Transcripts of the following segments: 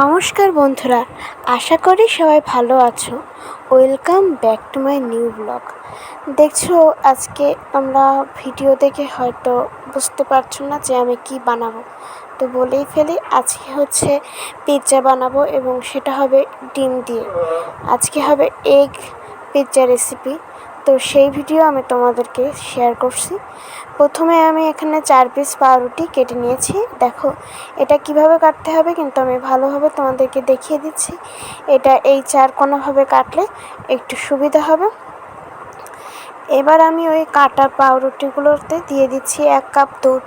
নমস্কার বন্ধুরা, আশা করি সবাই ভালো আছো। Welcome back to my new blog দেখছ, আজকে আমরা ভিডিও দেখে হয়তো বুঝতে পারছ না যে আমি কি বানাবো। তো বলেই ফেলি, আজকে হচ্ছে পিৎজা বানাবো এবং সেটা হবে ডিম দিয়ে। আজকে হবে এগ পিৎজা রেসিপি তো সেই ভিডিও আমি তোমাদেরকে শেয়ার করছি। প্রথমে আমি এখানে চার পিস পাউরুটি কেটে নিয়েছি। দেখো, এটা কীভাবে কাটতে হবে কিন্তু আমি ভালোভাবে তোমাদেরকে দেখিয়ে দিচ্ছি। এটা এই চার কোনোভাবে কাটলে একটু সুবিধা হবে। এবার আমি ওই কাটা পাউরুটিগুলোতে দিয়ে দিচ্ছি এক কাপ দুধ।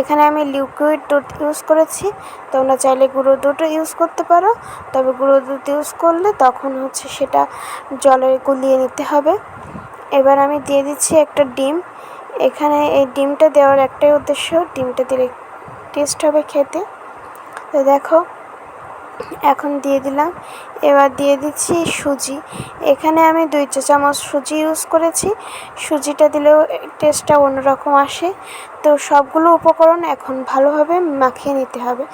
এখানে আমি লিকুইড দুধ ইউজ করেছি। তোমরা চাইলে গুঁড়ো দুধও ইউজ করতে পারো। তবে গুঁড়ো দুধ ইউজ করলে তখন হচ্ছে সেটা জলে গুলিয়ে নিতে হবে। এবার আমি দিয়ে দিচ্ছি একটা ডিম। এখানে এই ডিমটা দেওয়ার একটাই উদ্দেশ্য, ডিমটা দিলে টেস্ট হবে খেতে। তো দেখো এখন দিয়ে দিলাম। এবার দিয়ে দিচ্ছি সুজি। এখানে আমি দুই চা চামচ সুজি ইউজ করেছি। সুজিটা দিলেও টেস্টটা অন্যরকম আসে। তো সবগুলো উপকরণ এখন ভালোভাবে মাখিয়ে নিতে হবে।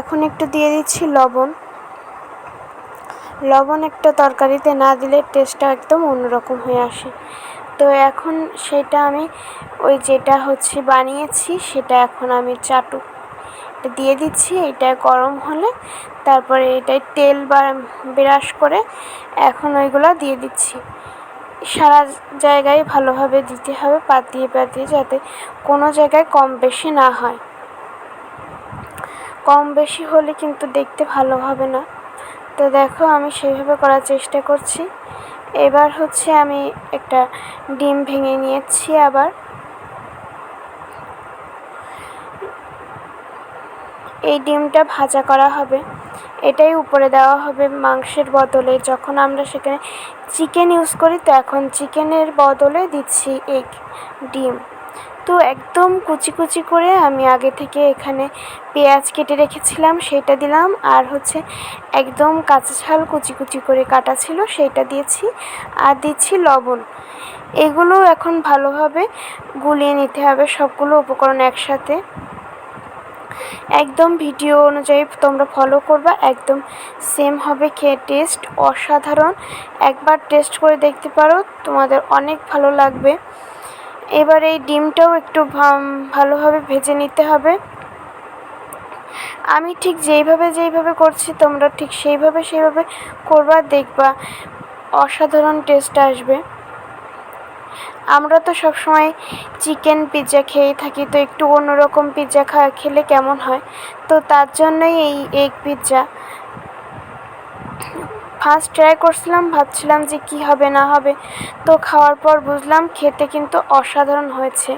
এখন একটু দিয়ে দিচ্ছি লবণ। লবণ একটা তরকারিতে না দিলে টেস্টটা একদম অন্যরকম হয়ে আসে। তো এখন সেটা আমি ওই যেটা হচ্ছে বানিয়েছি সেটা এখন আমি চাটু দিয়ে দিচ্ছি, এটা গরম হলে তারপরে এটাই তেল বা ব্রাশ করে এখন ওইগুলো দিয়ে দিচ্ছি। সারা জায়গায় ভালোভাবে দিতে হবে, পাতিয়ে পাতিয়ে যাতে কোনো জায়গায় কম বেশি না হয়। কম বেশি হলে কিন্তু দেখতে ভালো হবে না। তো দেখো আমি সেইভাবে করার চেষ্টা করছি। এবার হচ্ছে আমি একটা ডিম ভেঙে নিয়েছি আবার। এই ডিমটা ভাজা করা হবে। এটাই উপরে দেওয়া হবে মাংসের বদলে। যখন আমরা সেখানে চিকেন ইউজ করি, তো এখন চিকেনের বদলে দিচ্ছি এগ ডিম। তো একদম কুচি কুচি করে আমি আগে থেকে এখানে পেঁয়াজ কেটে রেখেছিলাম, সেটা দিলাম। আর হচ্ছে একদম কাঁচা ঝাল কুচি কুচি করে কাটা ছিল সেইটা দিয়েছি। আর দিচ্ছি লবণ। এগুলো এখন ভালোভাবে গুলিয়ে নিতে হবে সবগুলো উপকরণ একসাথে। একদম ভিডিও অনুযায়ী তোমরা ফলো করবা, একদম সেম হবে খেয়ে টেস্ট অসাধারণ। একবার টেস্ট করে দেখতে পারো, তোমাদের অনেক ভালো লাগবে। এবার এই ডিমটাও একটু ভালোভাবে ভেজে নিতে হবে। আমি ঠিক যেইভাবে যেইভাবে করছি, তোমরা ঠিক সেইভাবে সেইভাবে করবা, দেখবা অসাধারণ টেস্ট আসবে। আমরা তো সবসময় চিকেন পিৎজা খেয়েই থাকি, তো একটু অন্যরকম পিৎজা খা খেলে কেমন হয়? তো তার জন্যই এই এগ পিৎজা ফার্স্ট ট্রাই করছিলাম, ভাবছিলাম যে কি হবে, না হবে। তো খাওয়ার পর বুঝলাম খেতে কিন্তু অসাধারণ হয়েছে।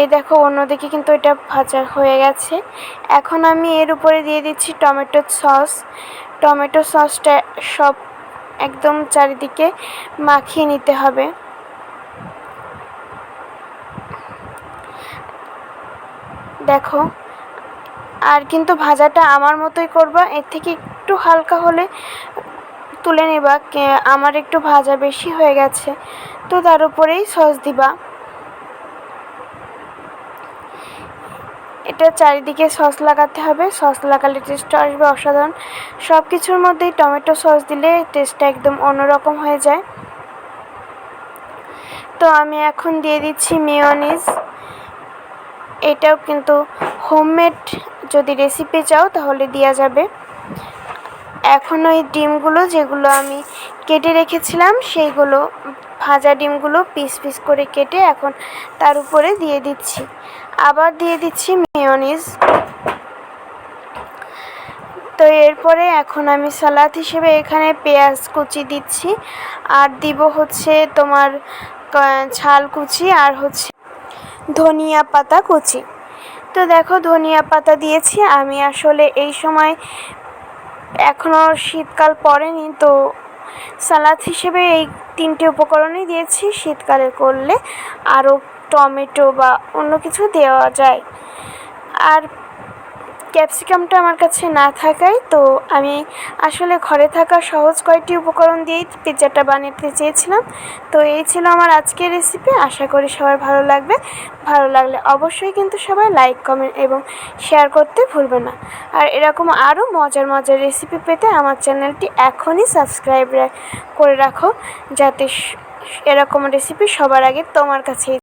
এই দেখো, অন্যদিকে কিন্তু এটা ভাজা হয়ে গেছে। এখন আমি এর উপরে দিয়ে দিচ্ছি টমেটো সস। টমেটো সসটা সব একদম চারিদিকে মাখিয়ে নিতে হবে। দেখো, আর কিন্তু ভাজাটা আমার মতোই করবা। এর থেকে একটু হালকা হলে তুলে নেবা আমার একটু ভাজা বেশি হয়ে গেছে, তো তার উপরেই সস দিবা। এটা চারিদিকে সস লাগাতে হবে, সস লাগালে টেস্টটা আসবে অসাধারণ। সব কিছুর মধ্যেই টমেটো সস দিলে টেস্টটা একদম অন্যরকম হয়ে যায়। তো আমি এখন দিয়ে দিচ্ছি মেয়নিজ এটাও কিন্তু হোমমেড যদি রেসিপি চাও, তাহলে দেওয়া যাবে। এখন ওই ডিমগুলো যেগুলো আমি কেটে রেখেছিলাম, সেইগুলো ভাজা ডিমগুলো পিস পিস করে কেটে এখন তার উপরে দিয়ে দিচ্ছি। আবার দিয়ে দিচ্ছি মেয়নিজ তো এরপরে এখন আমি সালাদ হিসেবে এখানে পেঁয়াজ কুচি দিচ্ছি। আর দিব হচ্ছে তোমার ছাল কুচি আর হচ্ছে ধনিয়া পাতা কুচি। তো দেখো, ধনিয়া পাতা দিয়েছি। আমি আসলে এই সময় এখনও শীতকাল পড়েনি, তো সালাদ হিসেবে এই তিনটে উপকরণই দিয়েছি। শীতকালে করলে আরও টমেটো বা অন্য কিছু দেওয়া যায়। আর ক্যাপসিকামটা আমার কাছে না থাকায়, তো আমি আসলে ঘরে থাকা সহজ কয়েকটি উপকরণ দিয়েই পিৎজাটা বানাতে চেয়েছিলাম। তো এই ছিল আমার আজকের রেসিপি আশা করি সবার ভালো লাগবে। ভালো লাগলে অবশ্যই কিন্তু সবাই লাইক কমেন্ট এবং শেয়ার করতে ভুলবে না। আর এরকম আরও মজার মজার রেসিপি পেতে আমার চ্যানেলটি এখনই সাবস্ক্রাইব করে রাখো, যাতে এরকম রেসিপি সবার আগে তোমার কাছে